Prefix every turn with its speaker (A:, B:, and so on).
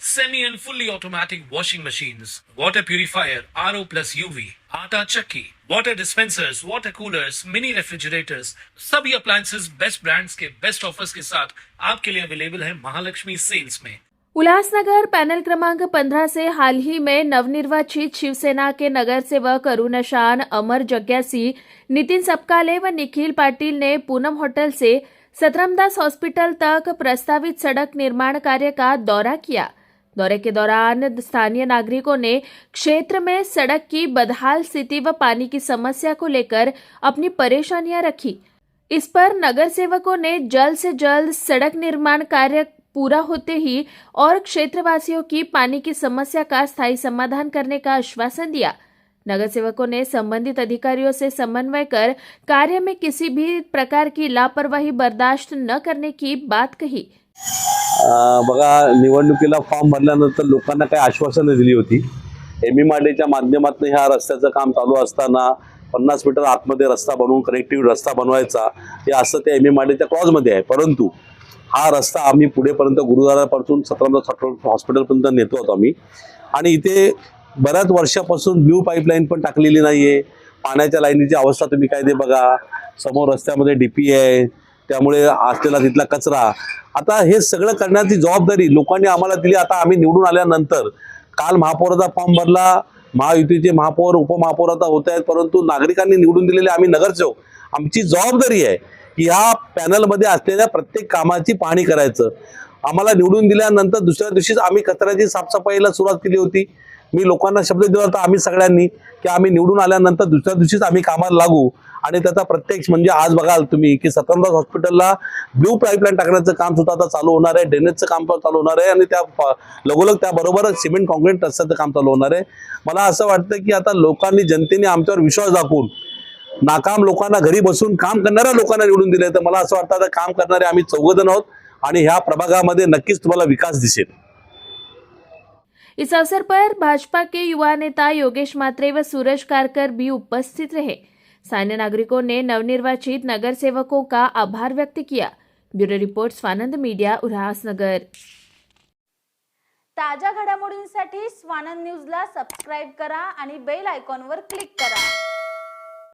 A: semi and fully automatic washing machines, water purifier, RO plus UV, आटा चक्की, water dispensers, water coolers, mini refrigerators, सभी appliances best brands के best offers के साथ आपके लिए अवेलेबल है महालक्ष्मी सेल्स में
B: उल्लासनगर पैनल क्रमांक 15 से हाल ही में नवनिर्वाचित शिवसेना के नगर सेवक अरुण शान अमर जग्यासी नितिन सपकाले व निखिल पाटिल ने पूनम होटल से सतरमदास हॉस्पिटल तक प्रस्तावित सड़क निर्माण कार्य का दौरा किया। दौरे के दौरान स्थानीय नागरिकों ने क्षेत्र में सड़क की बदहाल स्थिति व पानी की समस्या को लेकर अपनी परेशानियाँ रखी। इस पर नगर सेवकों ने जल्द से जल्द सड़क निर्माण कार्य पूरा होते ही और क्षेत्रवासियों की पानी की समस्या का स्थायी समाधान करने का आश्वासन दिया। नगर सेवकों ने संबंधित अधिकारियों से समन्वय कर कार्य में किसी भी प्रकार की लापरवाही बर्दाश्त न करने की बात कही।
C: बघा निवडणुकीला फॉर्म भरल्यानंतर लोकांना काही आश्वासनं दिली होती. एम ई मार्डेच्या माध्यमातून ह्या रस्त्याचं काम चालू असताना पन्नास मीटर आतमध्ये रस्ता बनवून कनेक्टिव्ह रस्ता बनवायचा हे असं त्या एम ई माडेच्या क्लॉजमध्ये आहे. परंतु हा रस्ता आम्ही पुढेपर्यंत गुरुद्वारापासून सतरामदास हॉस्पिटलपर्यंत नेतो आहोत आम्ही. आणि इथे बऱ्याच वर्षापासून ब्ल्यू पाईपलाईन पण टाकलेली नाही आहे पाण्याच्या लाईनीची अवस्था तुम्ही काय ते बघा. समोर रस्त्यामध्ये डी पी आहे. त्यामुळे असलेला तिथला कचरा. आता हे सगळं करण्याची जबाबदारी लोकांनी आम्हाला दिली. आता आम्ही निवडून आल्यानंतर काल महापौराचा फॉर्म भरला. महायुतीचे महापौर उपमहापौर आता होत आहेत. परंतु नागरिकांनी निवडून दिलेले आम्ही नगरसेवक. आमची जबाबदारी आहे की ह्या पॅनलमध्ये असलेल्या प्रत्येक कामाची पाहणी करायचं. आम्हाला निवडून दिल्यानंतर दुसऱ्या दिवशीच आम्ही कचऱ्याची साफसफाईला सुरुवात केली होती. मी लोकांना शब्द दिला होता आम्ही सगळ्यांनी की आम्ही निवडून आल्यानंतर दुसऱ्या दिवशीच आम्ही कामाला लागू. आणि त्याचा प्रत्यक्ष म्हणजे आज बघाल तुम्ही की सतनदास हॉस्पिटलला ब्ल्यू पाईपलाईन टाकण्याचं काम सुद्धा आता चालू होणार आहे. ड्रेनेजचं काम पण चालू होणार आहे आणि त्या लगोलग त्याबरोबरच सिमेंट कॉन्क्रीट रस्त्याचं काम चालू होणार आहे. मला असं वाटतं की आता लोकांनी जनतेने आमच्यावर विश्वास दाखवून नाकाम लोकांना घरी बसून काम करणाऱ्या लोकांना निवडून दिले तर मला असं वाटतं आता काम करणारे आम्ही चौघजण आहोत आणि ह्या प्रभागामध्ये नक्कीच तुम्हाला विकास दिसेल.
B: इस अवसर पर भाजपा के युवा नेता योगेश मात्रे व सूरज कारकर भी उपस्थित रहे। स्थानीय नागरिकों ने नवनिर्वाचित नगर सेवकों का आभार व्यक्त KIA. Bureau report Swanand media Ulhasnagar.
D: ताज्या घडामोडींसाठी स्वानंद न्यूजला सबस्क्राईब करा आणि बेल आयकॉनवर क्लिक करा.